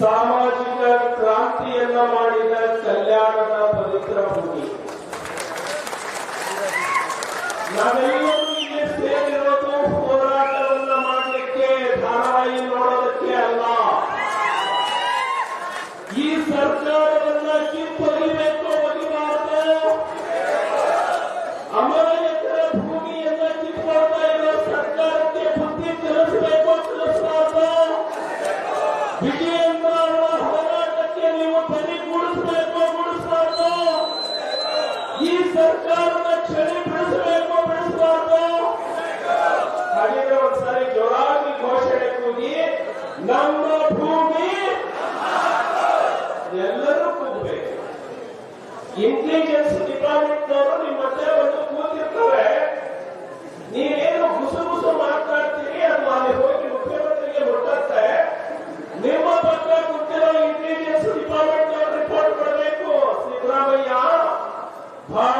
ಸಾಮಾಜಿಕ ಕ್ರಾಂತಿಯನ್ನ ಮಾಡಿದ ಕಲ್ಯಾಣದ ಪವಿತ್ರ ಭೂಮಿ. ನಾವೆಲ್ಲರೂ ಇಲ್ಲಿ ಸೇರಿರೋದು ಹೋರಾಟವನ್ನ ಮಾಡಲಿಕ್ಕೆ ಧಾರಾವಾಹಿ ನೋಡೋದಕ್ಕೆ ಅಲ್ಲ. ಈ ಸರ್ಕಾರವನ್ನ ಕಿತ್ತೊಲಿಬೇಕು ಒಲಿಬಾರದು ಅಮರ ಅಮಾಯಕರ ಭೂಮಿಯನ್ನ ಕಿತ್ಕೊಳ್ತಾ ಇರೋ ಸರ್ಕಾರಕ್ಕೆ ಬುದ್ಧಿ ತಿಳಿಸಬೇಕು ತಿಳಿಸಬಾರ್ದು. ವಿಜಯೇಂದ್ರ ಈ ಸರ್ಕಾರದ ಚಳಿ ಬಿಡಿಸಬೇಕು ಬಿಡಿಸಬಾರ್ದು ಹಾಗಿದ್ರೆ ಒಂದ್ಸರಿ ಜೋರಾಗಿ ಘೋಷಣೆ ಕೂಗಿ ನಮ್ಮ ಭೂಮಿ ಎಲ್ಲರೂ ಕೂಗಬೇಕು ಇಂಟೆಲಿಜೆನ್ಸ್ ಡಿಪಾರ್ಟ್ಮೆಂಟ್ನವರು ನಿಮ್ಮ ಹತ್ರ ಬಂದು ಕೂತಿರ್ತಾರೆ ನೀವೇನು ಗುಸು ಗುಸು ಮಾತನಾಡ್ತೀರಿ ಅದು ಅಲ್ಲಿ ಹೋಗಿ ಮುಖ್ಯಮಂತ್ರಿಗೆ ಮುಟ್ಟತ್ತೆ ನಿಮ್ಮ ಪಕ್ಕ ಕೂತಿರೋ ಇಂಟೆಲಿಜೆನ್ಸ್ ಡಿಪಾರ್ಟ್ಮೆಂಟ್ ಅವರು ರಿಪೋರ್ಟ್ ಕೊಡಬೇಕು ಸಿದ್ದರಾಮಯ್ಯ ಬಹಳ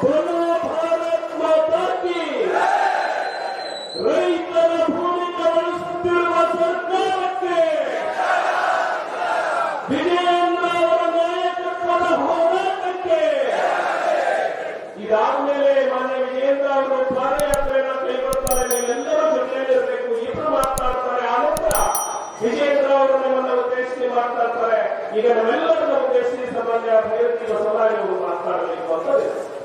ಬೋಲೋ ಭಾರತ್ ಮಾತಾ ಕಿ ರೈತರ ಭೂಮಿ ಕಬಳಿಸುತ್ತಿರುವ ಮಾನ್ಯ ಅವರು ಮಾತನಾಡ್ತಾರೆ ನಂತರ ವಿಜಯೇಂದ್ರ ಅವರು ನಮ್ಮನ್ನ ಉದ್ದೇಶಿಸಿ ಮಾತನಾಡ್ತಾರೆ ಈಗ ನಾವೆಲ್ಲರನ್ನ ಉದ್ದೇಶಿಸಿ ಸಮಾಜ ಬಸವರಾಜ್ ಅವರು ಮಾತನಾಡಬೇಕು ಅಂತ